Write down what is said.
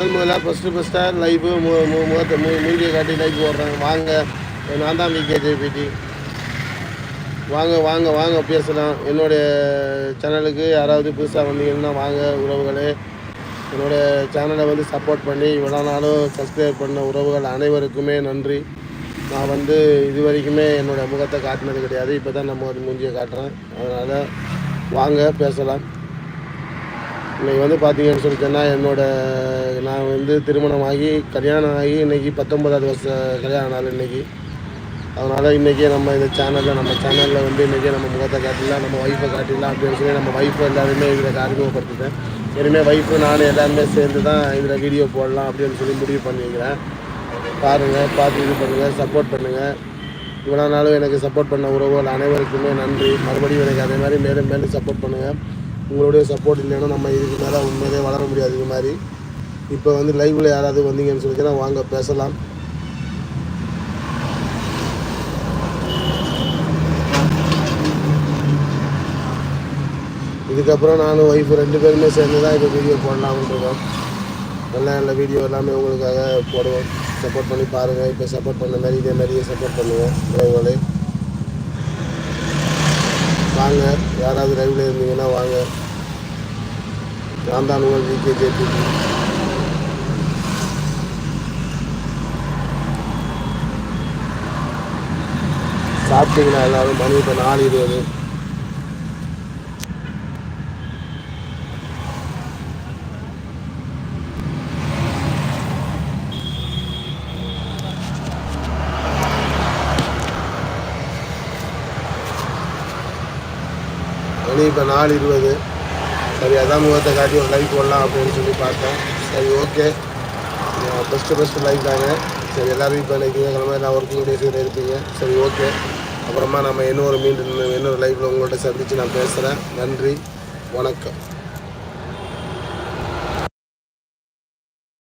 முதல் முதல்ல ஃபஸ்ட்டு ஃபஸ்ட்டாக லைஃபு மு மு முகத்தை மூ மூஞ்சியை காட்டி லைஃப் ஓடுறாங்க வாங்க. நான் தான் விகே வாங்க வாங்க வாங்க பேசலாம். என்னுடைய சேனலுக்கு யாராவது புதுசாக வந்தீங்கன்னா வாங்க உறவுகளே. என்னோடய சேனலை வந்து சப்போர்ட் பண்ணி இவ்வளோ நாளும் சப்ஸ்கிரைப் பண்ண உறவுகள் அனைவருக்குமே நன்றி. நான் வந்து இது வரைக்குமே என்னோடய முகத்தை காட்டினது கிடையாது. இப்போ தான் நம்ம ஒரு மூஞ்சியை காட்டுறேன். அதனால் வாங்க பேசலாம். இன்றைக்கி வந்து பார்த்தீங்கன்னு சொல்லி சொன்னால் என்னோட நான் வந்து திருமணம் ஆகி கல்யாணம் ஆகி இன்னைக்கு பத்தொன்பதாவது வருஷம் கல்யாண நாள் இன்றைக்கி அதனால் இன்றைக்கி நம்ம இந்த சேனலில் நம்ம சேனலில் வந்து இன்றைக்கி நம்ம முகத்தை காட்டிடலாம் நம்ம ஒய்ஃபை காட்டிடலாம் அப்படின்னு சொல்லி நம்ம ஒய்ஃபை எல்லாருமே இதில் அறிமுகப்படுத்திட்டேன். இனிமேல் ஒய்ஃபு நான் எல்லாருமே சேர்ந்து தான் இதில் வீடியோ போடலாம் அப்படின்னு சொல்லி முடிவு பண்ணிக்கிறேன் பாருங்கள் பார்த்து இது பண்ணுங்கள் சப்போர்ட் பண்ணுங்கள் இவ்வளோ நாளும் எனக்கு சப்போர்ட் பண்ண உறவுகள் அனைவருக்குமே நன்றி. மறுபடியும் எனக்கு அதே மாதிரி மேலும் மேலும் சப்போர்ட் பண்ணுங்கள் உங்களுடைய சப்போர்ட் இல்லைன்னா நம்ம இதுக்கு மேலே உண்மையிலே வளர முடியாது. இது மாதிரி. இப்போ வந்து லைவில் யாராவது வந்தீங்கன்னு சொல்லிச்சுன்னா வாங்க பேசலாம். இதுக்கப்புறம் நானும் ஒய்ஃபு ரெண்டு பேருமே சேர்ந்து தான் இப்போ வீடியோ போடலாம்னு இருக்கோம். நல்ல நல்ல வீடியோ எல்லாமே உங்களுக்காக போடுவோம். சப்போர்ட் பண்ணி பாருங்கள் இப்போ சப்போர்ட் பண்ண மாதிரி இதே மாதிரியே சப்போர்ட் பண்ணுவோம். உறவுகளே வாங்க. யாராவது லைவில் இருந்தீங்கன்னா வாங்க. நான் தான் உங்கள் விகே ஜேபி சாப்பிட்டீங்கன்னா எல்லாரும் மணி இப்போ நாலு இருபது. மணி இப்போ நாலு இருபது. சரி அதான் முகத்தை காட்டி ஒரு லைக் போடலாம் அப்படின்னு சொல்லி பார்த்தேன் சரி ஓகே ஃபஸ்ட்டு ஃபஸ்ட்டு லைக் தாங்க. சரி எல்லோரும் இப்போ இன்னைக்கு கிழமை எல்லாம் ஒர்க்கிங் டேஸில் இருப்பீங்க. சரி ஓகே அப்புறமா நம்ம இன்னொரு மீண்டும் இன்னொரு லைஃப்பில் உங்கள்கிட்ட சந்தித்து நான் பேசுகிறேன் நன்றி வணக்கம்.